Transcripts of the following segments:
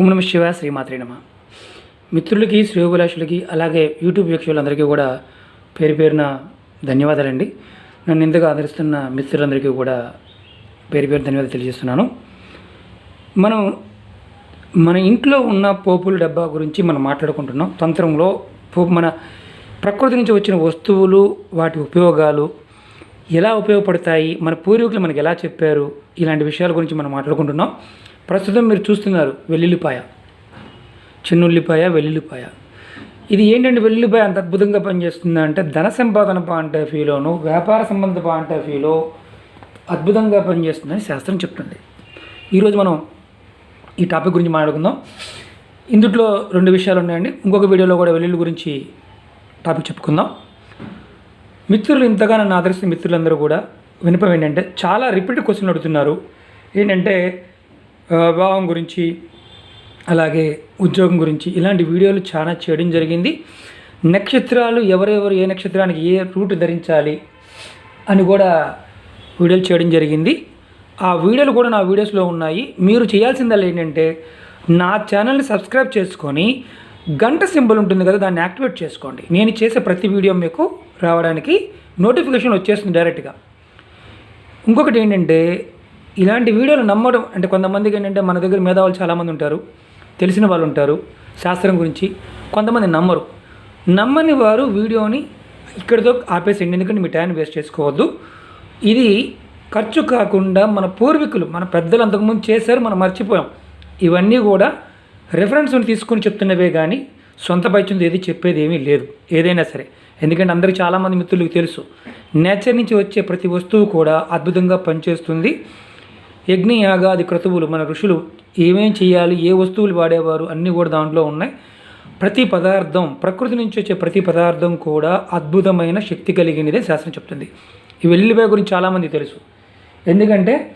ఓం నమ శివ శ్రీమాత్రే నమ. మిత్రులకి శ్రేయోభిలాషులకి అలాగే యూట్యూబ్ వీక్షకులందరికీ కూడా పేరు పేరున ధన్యవాదాలండి. నన్ను ఇంతగా ఆదరిస్తున్న మిత్రులందరికీ కూడా పేరు పేరు ధన్యవాదాలు తెలియజేస్తున్నాను. మనం మన ఇంట్లో ఉన్న పోపుల డబ్బా గురించి మనం మాట్లాడుకుంటున్నాం. తంత్రంలో పోపు మన ప్రకృతి నుంచి వచ్చిన వస్తువులు వాటి ఉపయోగాలు ఎలా ఉపయోగపడతాయి మన పూర్వీకులు మనకి ఎలా చెప్పారు ఇలాంటి విషయాల గురించి మనం మాట్లాడుకుంటున్నాం. ప్రస్తుతం మీరు చూస్తున్నారు వెల్లుల్లిపాయ. చిన్నుల్లిపాయ వెల్లుల్లిపాయ. ఇది ఏంటంటే వెల్లుల్లిపాయ అంత అద్భుతంగా పనిచేస్తుంది అంటే ధన సంపాదన పాయింట్ ఆఫ్ వ్యూలోను వ్యాపార సంబంధ పాయింట్ ఆఫ్ వ్యూలో అద్భుతంగా పనిచేస్తుందని శాస్త్రం చెప్తుంది. ఈరోజు మనం ఈ టాపిక్ గురించి మాట్లాడుకుందాం. ఇందుట్లో రెండు విషయాలు ఉన్నాయండి. ఇంకొక వీడియోలో కూడా వెల్లుల్లి గురించి టాపిక్ చెప్పుకుందాం. మిత్రులు ఇంతగా నన్ను ఆదరిస్తున్న మిత్రులందరూ కూడా వినపం ఏంటంటే చాలా రిపీట్ క్వశ్చన్ అడుగుతున్నారు. ఏంటంటే వివాహం గురించి అలాగే ఉద్యోగం గురించి ఇలాంటి వీడియోలు చాలా చేయడం జరిగింది. నక్షత్రాలు ఎవరెవరు ఏ నక్షత్రానికి ఏ రూట్ ధరించాలి అని కూడా వీడియోలు చేయడం జరిగింది. ఆ వీడియోలు కూడా నా వీడియోస్లో ఉన్నాయి. మీరు చేయాల్సిందల్లా ఏంటంటే నా ఛానల్ని సబ్స్క్రైబ్ చేసుకొని గంట సింబల్ ఉంటుంది కదా దాన్ని యాక్టివేట్ చేసుకోండి. నేను చేసే ప్రతి వీడియో మీకు రావడానికి నోటిఫికేషన్ వచ్చేస్తుంది డైరెక్ట్గా. ఇంకొకటి ఏంటంటే ఇలాంటి వీడియోలు నమ్మడం అంటే కొంతమందికి ఏంటంటే మన దగ్గర మేధావులు చాలామంది ఉంటారు తెలిసిన వాళ్ళు ఉంటారు శాస్త్రం గురించి కొంతమంది నమ్మరు. నమ్మని వారు వీడియోని ఇక్కడితో ఆపేసేయండి ఎందుకంటే మీ టైం వేస్ట్ చేసుకోవద్దు. ఇది ఖర్చు కాకుండా మన పూర్వీకులు మన పెద్దలు అంతకుముందు చేశారు మనం మర్చిపోయాం. ఇవన్నీ కూడా రెఫరెన్స్ని తీసుకొని చెప్తున్నవే కానీ సొంత పైచుంది ఏది చెప్పేది ఏమీ లేదు. ఏదైనా సరే. ఎందుకంటే అందరికీ చాలామంది మిత్రులకు తెలుసు. నేచర్ నుంచి వచ్చే ప్రతి వస్తువు కూడా అద్భుతంగా పనిచేస్తుంది. యజ్ఞ యాగాది క్రతువులు మన ఋషులు ఏమేం చేయాలి ఏ వస్తువులు వాడేవారు అన్నీ కూడా దాంట్లో ఉన్నాయి. ప్రతి పదార్థం ప్రకృతి నుంచి వచ్చే ప్రతి పదార్థం కూడా అద్భుతమైన శక్తి కలిగినదే శాస్త్రం చెప్తుంది. ఈ వెల్లుల్లిపాయ గురించి చాలామంది తెలుసు. ఎందుకంటే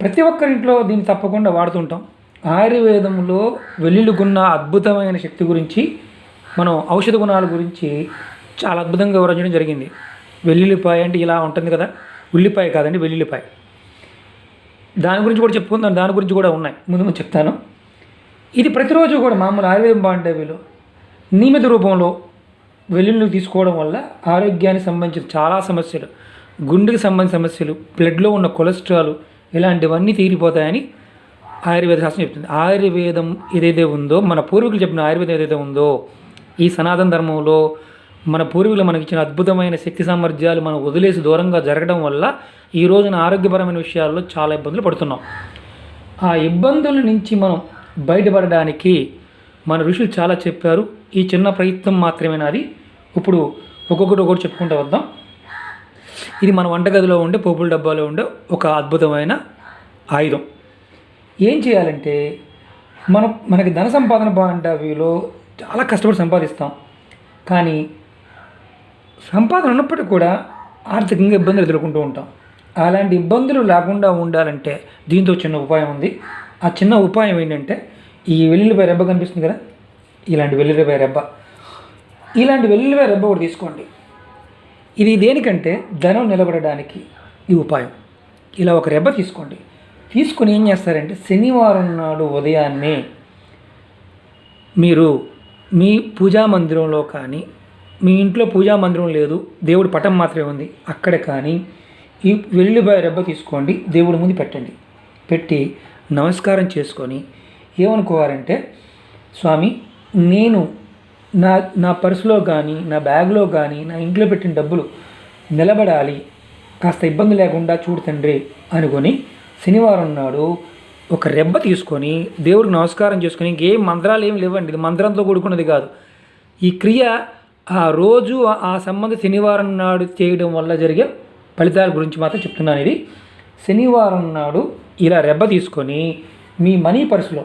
ప్రతి ఒక్కరింట్లో దీన్ని తప్పకుండా వాడుతుంటాం. ఆయుర్వేదంలో వెల్లుల్లికున్న అద్భుతమైన శక్తి గురించి మనం ఔషధ గుణాల గురించి చాలా అద్భుతంగా వివరించడం జరిగింది. వెల్లుల్లిపాయ అంటే ఇలా ఉంటుంది కదా? ఉల్లిపాయ కాదండి వెల్లుల్లిపాయ. దాని గురించి కూడా చెప్పుకుందాం. దాని గురించి కూడా ఉన్నాయి. ముందు ముందు చెప్తాను. ఇది ప్రతిరోజు కూడా మామూలు ఆయుర్వేదం బాగుంటేవిలో నియమిత రూపంలో వెల్లుల్లి తీసుకోవడం వల్ల ఆరోగ్యానికి సంబంధించిన చాలా సమస్యలు గుండెకి సంబంధించిన సమస్యలు బ్లడ్లో ఉన్న కొలెస్ట్రాల్ ఇలాంటివన్నీ తీరిపోతాయని ఆయుర్వేద శాస్త్రం చెప్తుంది. ఆయుర్వేదం ఏదైతే ఉందో మన పూర్వీకులు చెప్పిన ఆయుర్వేదం ఏదైతే ఉందో ఈ సనాతన ధర్మంలో మన పూర్వీకులు మనకిచ్చిన అద్భుతమైన శక్తి సామర్థ్యాలు మనం వదిలేసి దూరంగా జరగడం వల్ల ఈ రోజున ఆరోగ్యపరమైన విషయాల్లో చాలా ఇబ్బందులు పడుతున్నాం. ఆ ఇబ్బందుల నుంచి మనం బయటపడడానికి మన ఋషులు చాలా చెప్పారు ఈ చిన్న ప్రయత్నం మాత్రమే నాది ఇప్పుడు ఒక్కొక్కటి ఒక్కొక్కటి చెప్పుకుంటూ వద్దాం. ఇది మన వంటగదిలో ఉండే పోపుల డబ్బాలో ఉండే ఒక అద్భుతమైన ఆయుధం. ఏం చేయాలంటే మనం మనకి ధన సంపాదన పాయింట్ ఆఫ్ వ్యూలో చాలా కష్టపడి సంపాదిస్తాం. కానీ సంపాదన ఉన్నప్పటికీ కూడా ఆర్థికంగా ఇబ్బందులు ఎదుర్కొంటూ ఉంటాం. అలాంటి ఇబ్బందులు లేకుండా ఉండాలంటే దీంతో చిన్న ఉపాయం ఉంది. ఆ చిన్న ఉపాయం ఏంటంటే ఈ వెల్లుల్లిపాయ రెబ్బ కనిపిస్తుంది కదా? ఇలాంటి వెల్లుల్లిపాయ రెబ్బ. ఇలాంటి వెల్లుల్లిపాయ రెబ్బ కూడా తీసుకోండి. ఇది దేనికంటే ధనం నిలబడడానికి ఈ ఉపాయం. ఇలా ఒక రెబ్బ తీసుకోండి. తీసుకొని ఏం చేస్తారంటే శనివారం నాడు ఉదయాన్నే మీరు మీ పూజా మందిరంలో కానీ మీ ఇంట్లో పూజా మందిరం లేదు దేవుడి పటం మాత్రమే ఉంది. అక్కడ కానీ ఈ వెల్లుల్లిపాయ రెబ్బ తీసుకోండి దేవుడి ముందు పెట్టండి. పెట్టి నమస్కారం చేసుకొని ఏమనుకోవాలంటే స్వామి నేను నా నా పర్సులో కానీ నా బ్యాగ్లో కానీ నా ఇంట్లో పెట్టిన డబ్బులు నిలబడాలి కాస్త ఇబ్బంది లేకుండా చూడు తండ్రి అనుకొని శనివారం నాడు ఒక రెబ్బ తీసుకొని దేవుడికి నమస్కారం చేసుకొని ఇంకేం మంత్రాలు ఏం లేవండి. ఇది మంత్రంతో కూడుకున్నది కాదు. ఈ క్రియ ఆ రోజు ఆ- సంబంధ శనివారం నాడు చేయడం వల్ల జరిగే ఫలితాల గురించి మాత్రం చెప్తున్నాను ఇది. శనివారం నాడు ఇలా రెబ్బ తీసుకొని మీ మనీ పర్సులో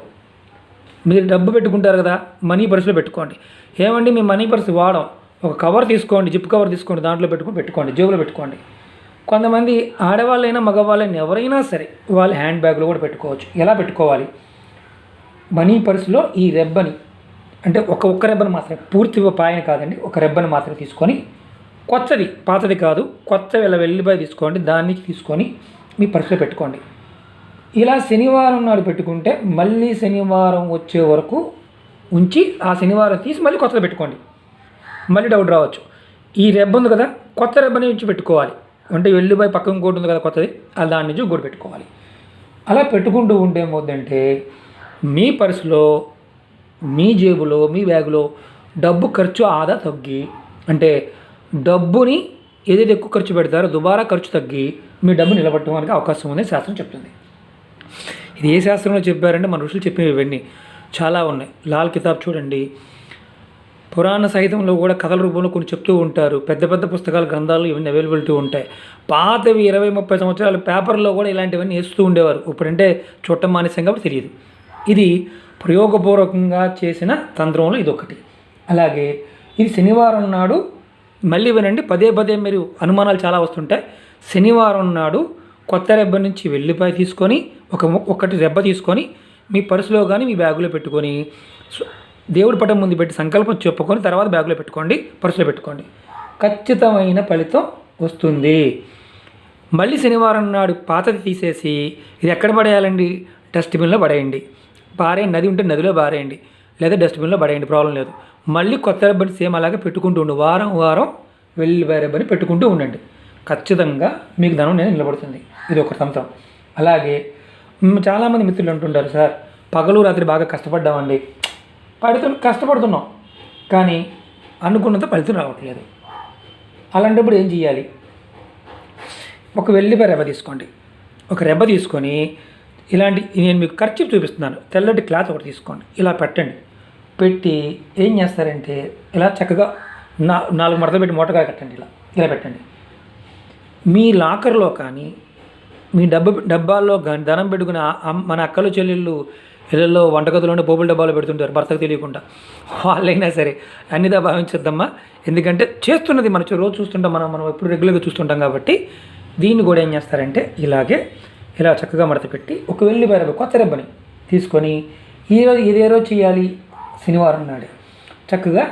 మీరు డబ్బు పెట్టుకుంటారు కదా మనీ పర్సులో పెట్టుకోండి. ఏమండి మీ మనీ పర్సు వాడడం ఒక కవర్ తీసుకోండి జిప్ కవర్ తీసుకోండి దాంట్లో పెట్టుకొని పెట్టుకోండి జేబులో పెట్టుకోండి. కొంతమంది ఆడవాళ్ళైనా మగవాళ్ళైనా ఎవరైనా సరే వాళ్ళ హ్యాండ్ బ్యాగ్లో కూడా పెట్టుకోవచ్చు. ఎలా పెట్టుకోవాలి? మనీ పర్సులో ఈ రెబ్బని అంటే ఒక ఒక్క రెబ్బను మాత్రమే పూర్తి పాయని కాదండి ఒక రెబ్బను మాత్రమే తీసుకొని కొత్తది పాతది కాదు కొత్త ఇలా వెల్లిపాయ తీసుకోండి దాన్ని తీసుకొని మీ పర్సులో పెట్టుకోండి. ఇలా శనివారం నాడు పెట్టుకుంటే మళ్ళీ శనివారం వచ్చే వరకు ఉంచి ఆ శనివారం తీసి మళ్ళీ కొత్తది పెట్టుకోండి. మళ్ళీ డౌట్ రావచ్చు. ఈ రెబ్బ ఉంది కదా కొత్త రెబ్బని నుంచి పెట్టుకోవాలి. అంటే వెళ్ళిపోయి పక్కన ఇంకోటి ఉంది కదా కొత్తది అది దాని నుంచి ఇంకోటి పెట్టుకోవాలి. అలా పెట్టుకుంటూ ఉంటే ఏమవుద్దంటే మీ పర్సులో మీ జేబులో మీ బ్యాగులో డబ్బు ఖర్చు ఆదా తగ్గి అంటే డబ్బుని ఏదైతే ఎక్కువ ఖర్చు పెడతారో దుబారా ఖర్చు తగ్గి మీ డబ్బు నిలబెట్టడానికి అవకాశం ఉందని శాస్త్రం చెప్తుంది. ఇది ఏ శాస్త్రంలో చెప్పారంటే మన ఋషులు చెప్పినవి ఇవన్నీ చాలా ఉన్నాయి. లాల్ కితాబ్ చూడండి. పురాణ సహితంలో కూడా కథల రూపంలో కొన్ని చెప్తూ ఉంటారు. పెద్ద పెద్ద పుస్తకాలు గ్రంథాలు ఇవన్నీ అవైలబిలిటీ ఉంటాయి. పాతవి ఇరవై ముప్పై సంవత్సరాల పేపర్లో కూడా ఇలాంటివన్నీ వేస్తూ ఉండేవారు. ఇప్పుడంటే చూడటం మానేసాం కాబట్టి తెలియదు. ఇది ప్రయోగపూర్వకంగా చేసిన తంత్రంలో ఇది ఒకటి అలాగే ఇది శనివారం నాడు మళ్ళీ వినండి పదే పదే మీరు అనుమానాలు చాలా వస్తుంటాయి. శనివారం నాడు కొత్త రెబ్బ నుంచి వెల్లిపాయ తీసుకొని ఒక ఒకటి రెబ్బ తీసుకొని మీ పర్సులో కానీ మీ బ్యాగులో పెట్టుకొని దేవుడి పటం ముందు పెట్టి సంకల్పం చెప్పుకొని తర్వాత బ్యాగులో పెట్టుకోండి పర్సులో పెట్టుకోండి. ఖచ్చితమైన ఫలితం వస్తుంది. మళ్ళీ శనివారం నాడు పాతది తీసేసి ఇది ఎక్కడ పడేయాలండి? డస్ట్బిన్లో పడేయండి. పారేయండి నది ఉంటే నదిలో పారేయండి. లేదా డస్ట్బిన్లో పడేయండి ప్రాబ్లం లేదు. మళ్ళీ కొత్త రబ్బని సేమ్ అలాగే పెట్టుకుంటూ ఉండు. వారం వారం వెళ్ళి రబ్బని పెట్టుకుంటూ ఉండండి. ఖచ్చితంగా మీకు ధనం నేను నిలబడుతుంది. ఇది ఒక తంత్రం అలాగే చాలామంది మిత్రులు అంటుంటారు సార్ పగలు రాత్రి బాగా కష్టపడ్డామండి. పడుతు కష్టపడుతున్నాం. కానీ అనుకున్నంత ఫలితం రావట్లేదు. అలాంటప్పుడు ఏం చేయాలి ఒక వెల్లిపాయ రెబ్బ తీసుకోండి. ఒక రెబ్బ తీసుకొని ఇలాంటి నేను మీకు ఖర్చు చూపిస్తున్నాను. తెల్లటి క్లాత్ ఒకటి తీసుకోండి. ఇలా పెట్టండి. పెట్టి ఏం చేస్తారంటే ఇలా చక్కగా నా నాలుగు మడతలు పెట్టి మూటగా కట్టండి ఇలా. ఇలా పెట్టండి. మీ లాకర్లో కానీ మీ డబ్బు డబ్బాల్లో కానీ ధనం పెట్టుకుని మన అక్కలు చెల్లెళ్ళు ఇళ్ళల్లో వంటగదిలోనే పోపుల డబ్బాలు పెడుతుంటారు భర్తకు తెలియకుండా. వాళ్ళైనా సరే అన్నిదా భావించద్దమ్మా. ఎందుకంటే చేస్తున్నది మన రోజు చూస్తుంటాం మనం మనం ఎప్పుడు రెగ్యులర్గా చూస్తుంటాం కాబట్టి దీన్ని కూడా ఏం చేస్తారంటే ఇలాగే ఇలా చక్కగా మడత పెట్టి ఒక వెల్లి రెబ్బ కొత్త రెబ్బని తీసుకొని ఈరోజు ఇదే రోజు చేయాలి? శనివారం నాడే. చక్కగా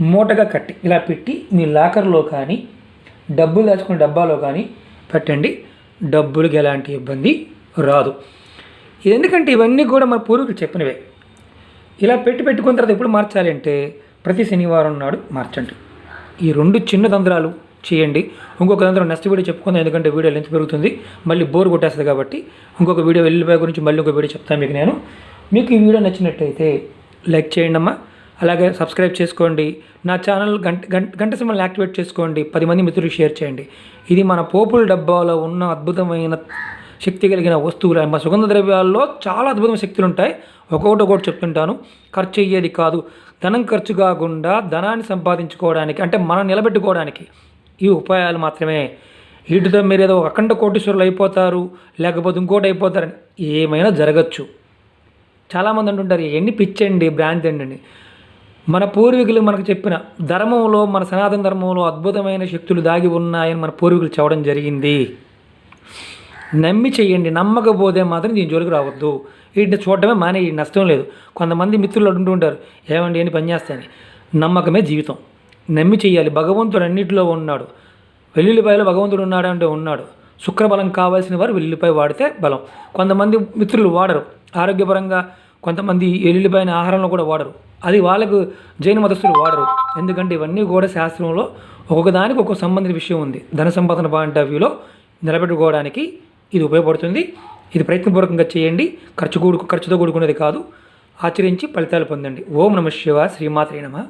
మూటగా కట్టి ఇలా పెట్టి మీ లాకర్లో కానీ డబ్బులు దాచుకునే డబ్బాలో కానీ పెట్టండి. డబ్బులకి ఎలాంటి ఇబ్బంది రాదు. ఇది ఎందుకంటే ఇవన్నీ కూడా మన పూర్వీకులు చెప్పినవే. ఇలా పెట్టి పెట్టుకున్న తర్వాత ఎప్పుడు మార్చాలి అంటే ప్రతి శనివారం నాడు మార్చండి. ఈ రెండు చిన్న తంత్రాలు చేయండి. ఇంకొక తంత్రం నెక్స్ట్ వీడియో చెప్పుకుందాం ఎందుకంటే వీడియో లెంత్ పెరుగుతుంది. మళ్ళీ బోర్ కొట్టేస్తుంది కాబట్టి ఇంకొక వీడియో వెళ్ళిపోయే గురించి మళ్ళీ ఇంకొక వీడియో చెప్తాను మీకు నేను. మీకు ఈ వీడియో నచ్చినట్టయితే లైక్ చేయండి అమ్మా. అలాగే సబ్స్క్రైబ్ చేసుకోండి. నా ఛానల్ గంట గంట గంట సింబల్ని యాక్టివేట్ చేసుకోండి. పది మంది మిత్రులు షేర్ చేయండి. ఇది మన పోపుల డబ్బాలో ఉన్న అద్భుతమైన శక్తి కలిగిన వస్తువులు. మన సుగంధ ద్రవ్యాల్లో చాలా అద్భుతమైన శక్తులు ఉంటాయి. ఒక్కొక్కటి ఒకటి చెప్తుంటాను. ఖర్చు అయ్యేది కాదు. ధనం ఖర్చు కాకుండా ధనాన్ని సంపాదించుకోవడానికి అంటే మనం నిలబెట్టుకోవడానికి ఈ ఉపాయాలు మాత్రమే. వీటితో మీరు ఏదో అఖండ కోటీశ్వరులు అయిపోతారు లేకపోతే ఇంకోటి అయిపోతారని ఏమైనా జరగచ్చు. చాలామంది అంటుంటారు ఎన్ని పిచ్చండి భ్రాంతి అండి మన పూర్వీకులు మనకు చెప్పిన ధర్మంలో మన సనాతన ధర్మంలో అద్భుతమైన శక్తులు దాగి ఉన్నాయని మన పూర్వీకులు చెప్పడం జరిగింది. నమ్మి చెయ్యండి నమ్మకపోతే మాత్రం దీని జోలికి రావద్దు. వీటిని చూడటమే మానే ఈ నష్టం లేదు. కొంతమంది మిత్రులు అంటూ ఏమండి అని పని చేస్తాయని? నమ్మకమే జీవితం. నమ్మి చెయ్యాలి. భగవంతుడు అన్నిటిలో ఉన్నాడు. వెల్లుల్లిపాయలో భగవంతుడు ఉన్నాడు అంటే ఉన్నాడు. శుక్రబలం కావాల్సిన వారు వెల్లుల్లిపాయ వాడితే బలం. కొంతమంది మిత్రులు వాడరు. ఆరోగ్యపరంగా కొంతమంది ఎల్లుల్లిపాయని ఆహారంలో కూడా వాడరు. అది వాళ్ళకు జైన మతస్థులు వాడరు. ఎందుకంటే ఇవన్నీ కూడా శాస్త్రంలో ఒక్కొక్క దానికి ఒక్కొక్క సంబంధించిన విషయం ఉంది. ధన సంపాదన పాయింట్ ఆఫ్ వ్యూలో నిలబెట్టుకోవడానికి ఇది ఉపయోగపడుతుంది. ఇది ప్రయత్నపూర్వకంగా చేయండి. ఖర్చు కూడుకు ఖర్చుతో కూడుకునేది కాదు. ఆచరించి ఫలితాలు పొందండి. ఓం నమ శివ శ్రీమాత్రే నమ.